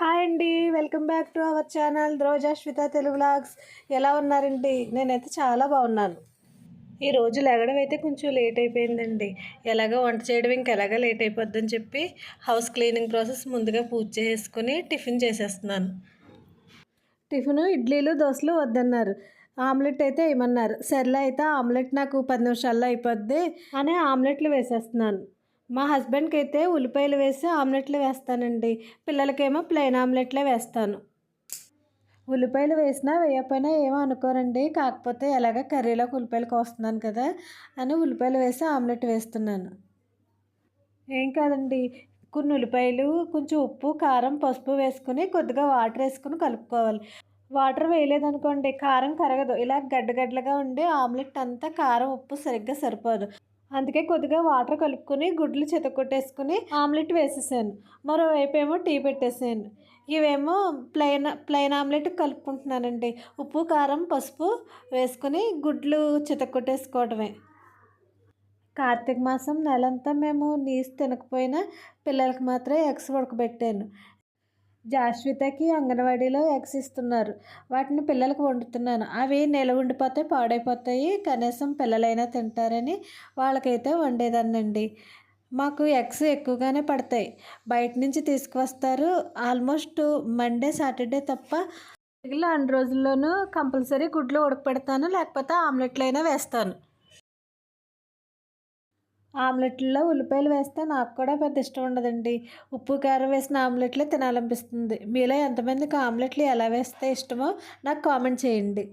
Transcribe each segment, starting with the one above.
Hi అండి welcome back to our channel Rojashwitha Telugu vlogs. ఎలా ఉన్నారండి? నేనైతే చాలా బాగున్నాను. ఈ రోజు లెగడం అయితే కొంచెం లేట్ అయిపోయిందండి. ఎలాగో వంట చేయడం ఇంక లేట్ అయిపోద్దని చెప్పి హౌస్ క్లీనింగ్ ప్రాసెస్ ముందుగా పూజ చేసుకుని టిఫిన్ చేసేస్తున్నాను. టిఫిన్ ఇడ్లీలు దోశలు వద్దన్నారు. ఆమ్లెట్ అయితే వేయమన్నారు సర్లే అయితే ఆమ్లెట్ నాకు పది నిమిషాల్లో అయిపోద్ది అని ఆమ్లెట్లు వేసేస్తున్నాను. మా హస్బెండ్కి అయితే ఉల్లిపాయలు వేసి ఆమ్లెట్లు వేస్తానండి. పిల్లలకేమో ప్లెయిన్ ఆమ్లెట్లే వేస్తాను. ఉల్లిపాయలు వేసినా వేయకపోయినా ఏమో అనుకోరండి. కాకపోతే ఎలాగ కర్రీలోకి ఉల్లిపాయలు కోస్తున్నాను కదా అని ఉల్లిపాయలు వేసి ఆమ్లెట్ వేస్తున్నాను. ఏం కాదండి. కొన్ని ఉల్లిపాయలు కొంచెం ఉప్పు కారం పసుపు వేసుకుని కొద్దిగా వాటర్ వేసుకుని కలుపుకోవాలి. వాటర్ వేయలేదనుకోండి కారం కరగదు. ఇలా గడ్డగడ్డలుగా ఉండి ఆమ్లెట్ అంతా కారం ఉప్పు సరిగ్గా సరిపోదు. అందుకే కొద్దిగా వాటర్ కలుపుకొని గుడ్లు చెతకొట్టేసుకుని ఆమ్లెట్ వేసేసాను. మరోవైపు ఏమో టీ పెట్టేసాను. ఇవేమో ప్లెయిన్ ప్లెయిన్ ఆమ్లెట్ కలుపుకుంటున్నానండి. ఉప్పు కారం పసుపు వేసుకుని గుడ్లు చితకొట్టేసుకోవడమే కార్తీక మాసం నెలంతా మేము నీసు తినకపోయినా పిల్లలకి మాత్రం ఎగ్స్ ఉడకబెట్టాను. జాశ్వితకి అంగన్వాడీలో ఎగ్స్ ఇస్తున్నారు. వాటిని పిల్లలకు వండుతున్నాను. అవి నిల ఉండిపోతే పాడైపోతాయి. కనీసం పిల్లలైనా తింటారని వాళ్ళకైతే వండేదాన్నండి. మాకు ఎగ్స్ ఎక్కువగానే పడతాయి. బయట నుంచి తీసుకువస్తారు. ఆల్మోస్ట్ మండే సాటర్డే తప్ప మిగిలిన అన్ని రోజుల్లోనూ కంపల్సరీ గుడ్లు ఉడకపెడతాను. లేకపోతే ఆమ్లెట్లు అయినా వేస్తాను. ఆమ్లెట్లో ఉల్లిపాయలు వేస్తే నాకు కూడా పెద్ద ఇష్టం ఉండదండి. ఉప్పు కారం వేసిన ఆమ్లెట్లే తినాలనిపిస్తుంది. మీలో ఎంతమందికి ఆమ్లెట్లు ఎలా వేస్తే ఇష్టమో నాకు కామెంట్ చేయండి.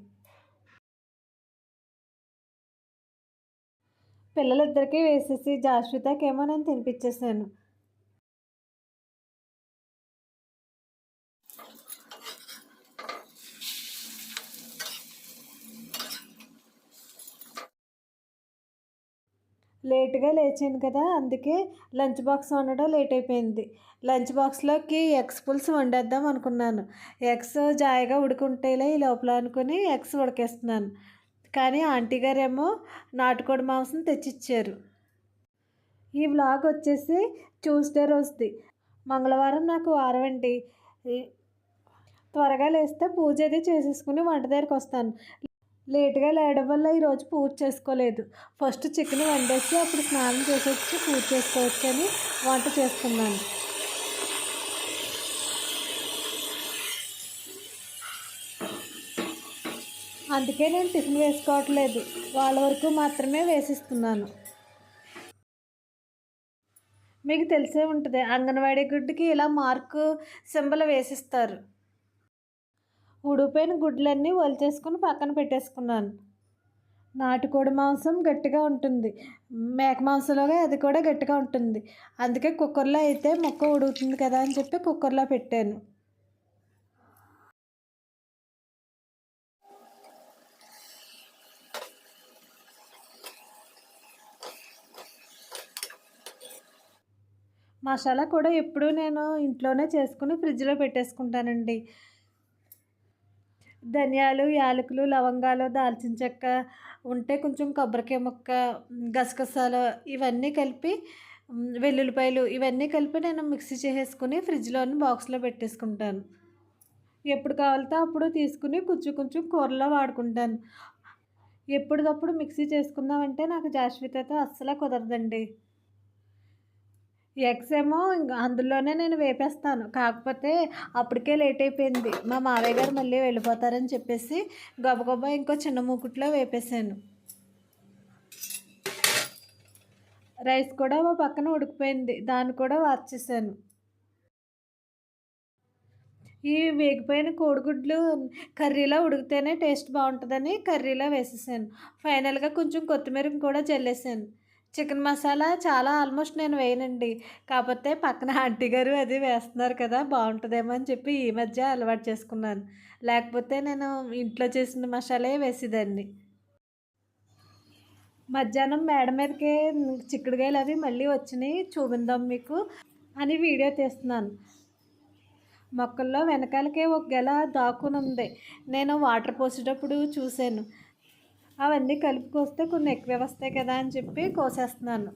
పిల్లలిద్దరికీ వేసేసి జాస్వితకేమో నేను తినిపించేసాను లేట్గా లేచాను కదా అందుకే లంచ్ బాక్స్ వండడం లేట్ అయిపోయింది. లంచ్ బాక్స్లోకి ఎగ్స్ పులుసు వండేద్దాం అనుకున్నాను. ఎగ్స్ జాయిగా ఉడుకుంటేలే ఈ లోపల అనుకుని ఎగ్స్ ఉడికేస్తున్నాను. కానీ ఆంటీ గారేమో నాటుకోడి మాంసం తెచ్చిచ్చారు. ఈ వ్లాగ్ వచ్చేసి ట్యూస్డే రోజుది. మంగళవారం నాకు వారం అండి త్వరగా లేస్తే పూజ అది చేసేసుకుని వంట దగ్గరికి వస్తాను. లేట్గా లేయడం వల్ల ఈరోజు పూజ చేసుకోలేదు. ఫస్ట్ చికెన్ వండేసి అప్పుడు స్నానం చేసి వచ్చి పూజ చేసుకోవచ్చు అని వంట చేసుకున్నాను అందుకే నేను టిఫిన్ వేసుకోవట్లేదు. వాళ్ళ వరకు మాత్రమే వేసిస్తున్నాను. మీకు తెలిసే ఉంటుంది అంగన్వాడీ గుడ్డుకి ఇలా మార్కు సింబల్ వేసిస్తారు. ఉడిపోయిన గుడ్లన్నీ వలిచేసుకుని పక్కన పెట్టేసుకున్నాను. నాటుకోడి మాంసం గట్టిగా ఉంటుంది. మేక మాంసంలోగా అది కూడా గట్టిగా ఉంటుంది. అందుకే కుక్కర్లో అయితే మొక్క ఉడుకుతుంది కదా అని చెప్పి కుక్కర్లో పెట్టాను. మసాలా కూడా ఎప్పుడూ నేను ఇంట్లోనే చేసుకుని ఫ్రిడ్జ్లో పెట్టేసుకుంటానండి. ధనియాలు యాలకులు లవంగాలు దాల్చిన చెక్క ఉంటే కొంచెం కొబ్బరికాయ ముక్క గసగసాలు ఇవన్నీ కలిపి వెల్లుల్లిపాయలు ఇవన్నీ కలిపి నేను మిక్సీ చేసేసుకుని ఫ్రిడ్జ్లోని బాక్స్లో పెట్టేసుకుంటాను. ఎప్పుడు కావాలితే అప్పుడు తీసుకుని కొంచెం కొంచెం కూరలో వాడుకుంటాను. ఎప్పటికప్పుడు మిక్సీ చేసుకుందామంటే నాకు జాస్వితతో అస్సలు కుదరదండి. ఎగ్స్ ఏమో ఇంకా అందులోనే నేను వేపేస్తాను. కాకపోతే అప్పటికే లేట్ అయిపోయింది. మా మావయ్య గారు మళ్ళీ వెళ్ళిపోతారని చెప్పేసి గబగబా ఇంకో చిన్న మూకుట్లో వేపేసాను రైస్ కూడా మా పక్కన ఉడికిపోయింది. దాన్ని కూడా వార్చేసాను ఈ వేగిపోయిన కోడిగుడ్లు కర్రీలో ఉడికితేనే టేస్ట్ బాగుంటుందని కర్రీలో వేసేసాను. ఫైనల్గా కొంచెం కొత్తిమీర కూడా చల్లేసాను. చికెన్ మసాలా చాలా ఆల్మోస్ట్ నేను వేయనండి. కాకపోతే పక్కన ఆంటీ గారు అది వేస్తున్నారు కదా బాగుంటుందేమో అని చెప్పి ఈ మధ్య అలవాటు చేసుకున్నాను. లేకపోతే నేను ఇంట్లో చేసిన మసాలే వేసేదాన్ని. మధ్యాహ్నం మేడ మీదకి చిక్కుడుగాయలు అవి మళ్ళీ వచ్చినాయి చూపిందాం మీకు అని వీడియో తీస్తున్నాను. మొక్కల్లో వెనకాలకే ఒక గెల దాక్కునుంది. నేను వాటర్ పోసేటప్పుడు చూశాను. అవన్నీ కలుపుకొస్తే కొన్ని ఎక్కువ వస్తాయి కదా అని చెప్పి కోసేస్తున్నాను.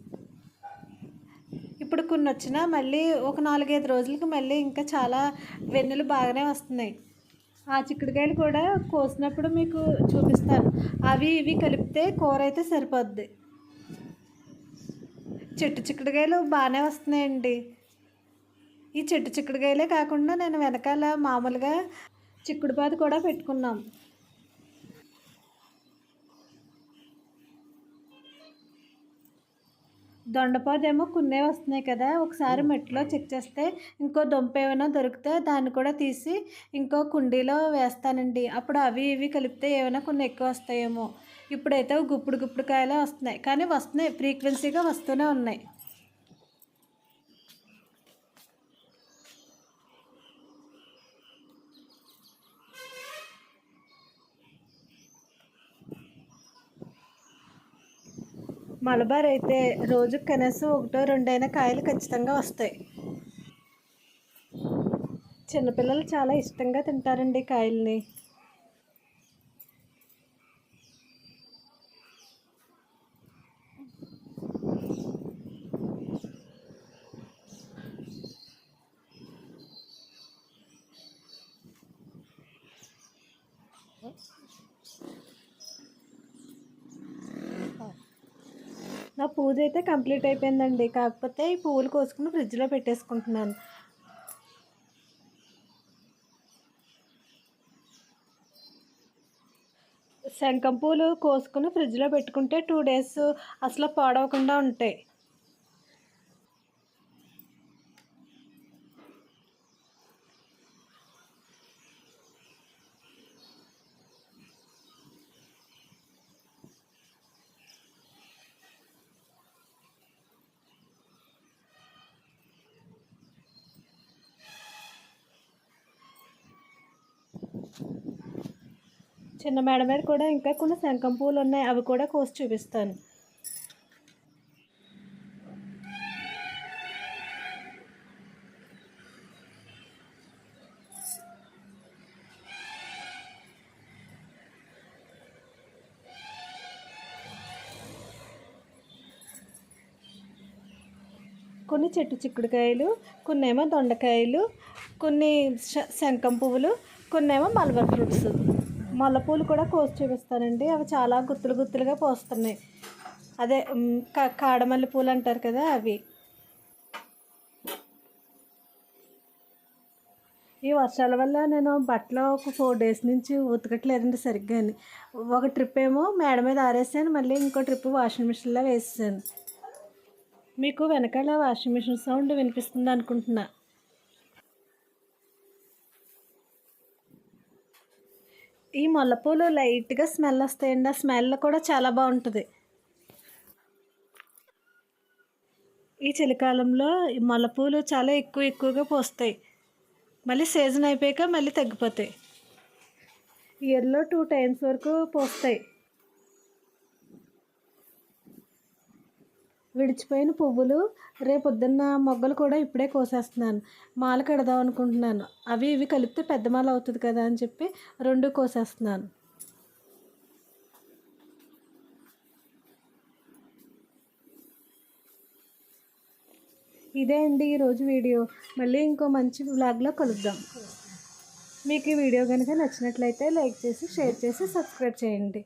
ఇప్పుడు కొన్ని వచ్చినా మళ్ళీ ఒక నాలుగైదు రోజులకి మళ్ళీ ఇంకా చాలా వెన్నులు బాగానే వస్తున్నాయి. ఆ చిక్కుడుకాయలు కూడా కోసినప్పుడు మీకు చూపిస్తాను. అవి ఇవి కలిపితే కూర అయితే సరిపోద్ది. చెట్టు చిక్కుడుకాయలు బాగానే వస్తున్నాయండి. ఈ చెట్టు చిక్కుడుకాయలే కాకుండా నేను వెనకాల మామూలుగా చిక్కుడుపాది కూడా పెట్టుకున్నాం. దొండపాదేమో కొన్నే వస్తున్నాయి కదా ఒకసారి మెట్లో చెక్ చేస్తే ఇంకో దుంప ఏమైనా దొరికితే దాన్ని కూడా తీసి ఇంకో కుండీలో వేస్తానండి. అప్పుడు అవి ఇవి కలిపితే ఏమైనా కొన్ని ఎక్కువ వస్తాయేమో. ఇప్పుడైతే గుప్పుడు గుప్పుడు కాయలే వస్తున్నాయి. కానీ వస్తున్నాయి ఫ్రీక్వెన్సీగా వస్తూనే ఉన్నాయి. మలబార్ అయితే రోజుకు కనీసం ఒకటో రెండైనా కాయలు ఖచ్చితంగా వస్తాయి. చిన్నపిల్లలు చాలా ఇష్టంగా తింటారండి కాయల్ని. నా పూజ అయితే కంప్లీట్ అయిపోయిందండి. కాకపోతే ఈ పువ్వులు కోసుకుని ఫ్రిడ్జ్లో పెట్టేసుకుంటున్నాను. శంఖం పూలు కోసుకుని ఫ్రిడ్జ్లో పెట్టుకుంటే టూ డేస్ అసలు పాడవకుండా ఉంటాయి. చిన్న మేడ మీద కూడా ఇంకా కొన్ని శంఖం పూలు ఉన్నాయి. అవి కూడా కోసి చూపిస్తాను. కొన్ని చెట్టు చిక్కుడుకాయలు కొన్ని ఏమో దొండకాయలు కొన్ని శంఖం పువ్వులు కొన్ని ఏమో మల్బర్ ఫ్రూట్స్. మల్లెపూలు కూడా కోసి చూపిస్తానండి. అవి చాలా గుత్తులు గుత్తులుగా పోస్తున్నాయి. అదే కాడమల్లి పూలు అంటారు కదా అవి. ఈ వర్షాల వల్ల నేను బట్టలు ఒక ఫోర్ డేస్ నుంచి ఉతకట్లేదండి సరిగ్గా ఒక ట్రిప్ ఏమో మేడ మీద ఆరేసాను. మళ్ళీ ఇంకో ట్రిప్ వాషింగ్ మిషన్లో వేసాను. మీకు వెనకాల వాషింగ్ మిషన్ సౌండ్ వినిపిస్తుంది అనుకుంటున్నా. ఈ మల్లెపూలు లైట్గా స్మెల్ వస్తాయండి. ఆ స్మెల్ కూడా చాలా బాగుంటుంది. ఈ చలికాలంలో ఈ మల్లెపూలు చాలా ఎక్కువ ఎక్కువగా పోస్తాయి. మళ్ళీ సీజన్ అయిపోయాక మళ్ళీ తగ్గిపోతాయి. ఇయర్లో టూ టైమ్స్ వరకు పోస్తాయి. విడిచిపోయిన పువ్వులు రేపొద్దున్న మొగ్గలు కూడా ఇప్పుడే కోసేస్తున్నాను. మాల కడదాం అనుకుంటున్నాను. అవి ఇవి కలిపితే పెద్ద మాల అవుతుంది కదా అని చెప్పి రెండు కోసేస్తున్నాను. ఇదే అండి ఈరోజు వీడియో. మళ్ళీ ఇంకో మంచి బ్లాగ్లో కలుద్దాం. మీకు ఈ వీడియో కనుక నచ్చినట్లయితే లైక్ చేసి షేర్ చేసి సబ్స్క్రైబ్ చేయండి.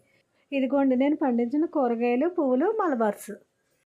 ఇదిగోండి నేను పండించిన కూరగాయలు పువ్వులు మలబార్స్.